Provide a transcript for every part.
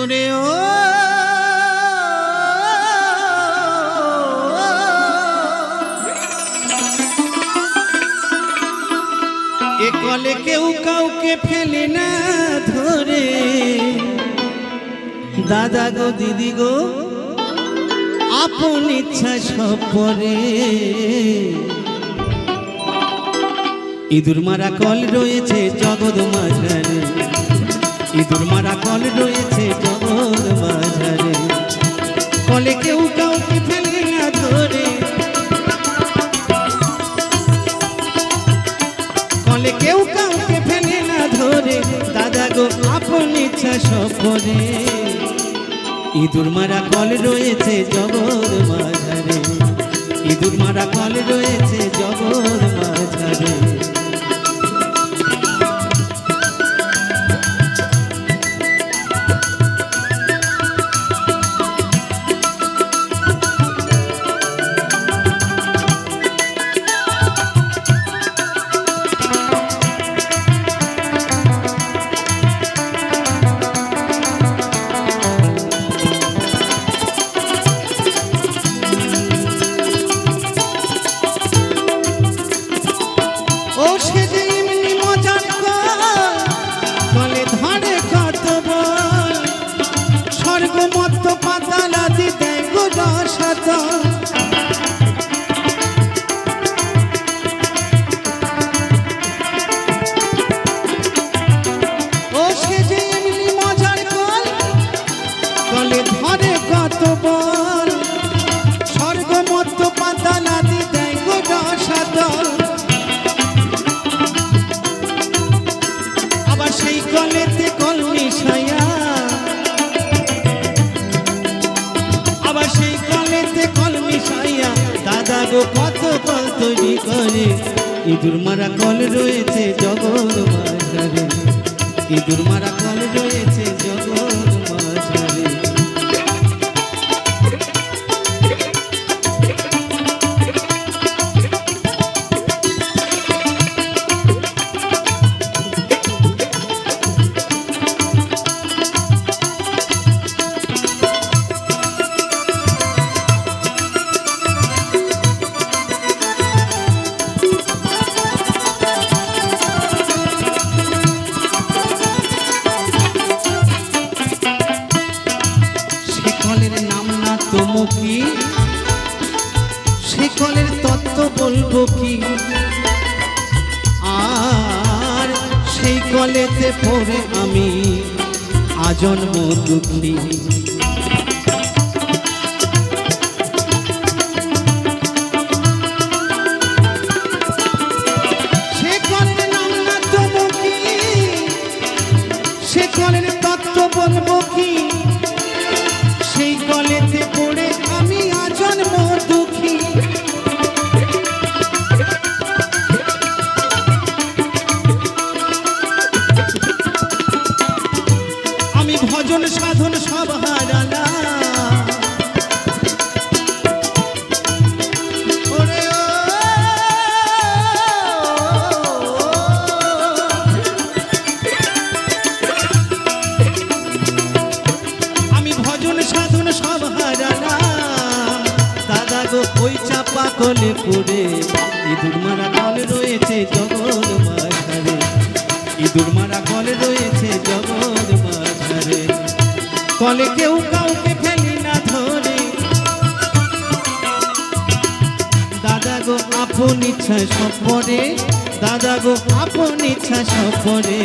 ওরে ও কলে কেউ কাউকে ফেলে না ধরে। দাদা গো, দিদি গো, আপন ইচ্ছা সব পরে। ইঁদুর মারা কল রয়েছে জগৎ মাঝারে। ইঁদুর মারা কল রয়েছে জগৎ মাঝারে। কলে কেউ কাউকে ফেলে না ধরে। কলে কেউ কাউকে ফেলে না ধরে। দাদা গো, আপন ইচ্ছা সব করে। ইঁদুর মারা কল রয়েছে জগৎ মাঝারে। ইঁদুর মারা কল রয়েছে জগৎ মাঝারে। পাতালাদি দেয় গো কত কল তৈরি করে। ইঁদুর মারা কল রয়েছে জগৎ মাঝারে ইঁদুর মারা কল শিকলের তত্ত্ব বলব কি? আর সেই কলেতে পড়ে আমি আজন্ম দুঃখী। কলে পড়ে, ইঁদুর মারা কল রয়েছে জগৎ মাঝারে ইঁদুর মারা কল রয়েছে জগৎ মাঝারে কলে কেউ কাউকে ফেলি না ধরে। দাদা গো, আপন ইচ্ছা সফরে দাদা গো, আপন ইচ্ছা সফরে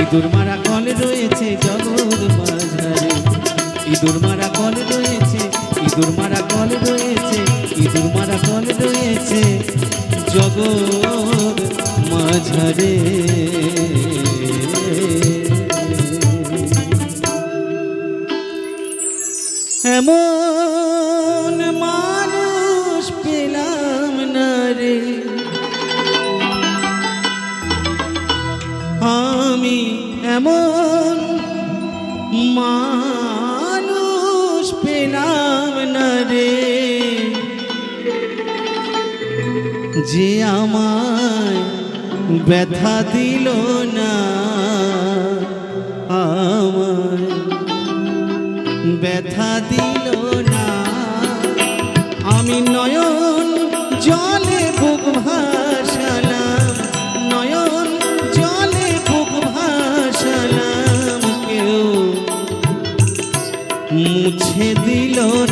ইঁদুর মারা কল রয়েছে জগৎ মাঝারে ইঁদুর মারা কল রয়েছে, ইঁদুর মারা কল রয়েছে, ইঁদুর মারা রয়েছে জগৎ মাঝারে। এমন মানুষ পেলাম না রে। আমি এমন মানুষ যে আমায় ব্যথা দিল না, আমায় ব্যথা দিল না। আমি নয়ন জলে বুক ভাসালাম, নয়ন জলে বুক ভাসালাম, কেউ মুছে দিল না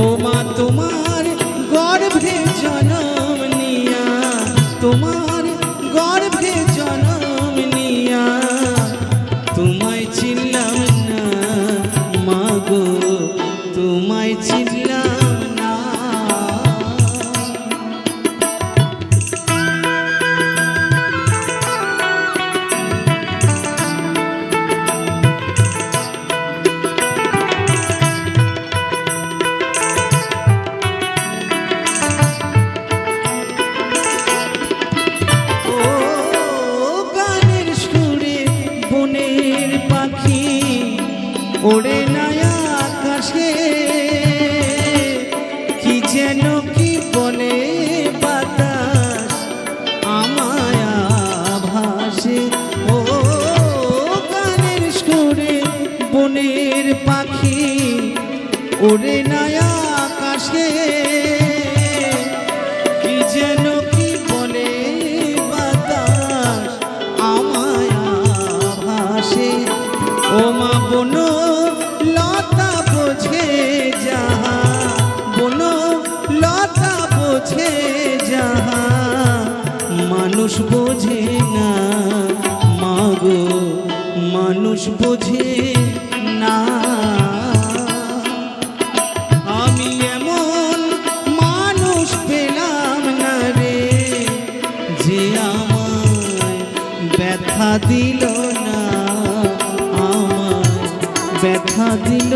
ও মা, তোমার গর্ভে জনম নিয়া, তোমার গর্ভে জনম নিয়া। তোমায় চিনলাম না মাগো তোমায় চিনলাম বোঝে না। আমি এমন মানুষ পেলাম না রে, যে আমার ব্যথা দিল না, আমায় ব্যথা দিল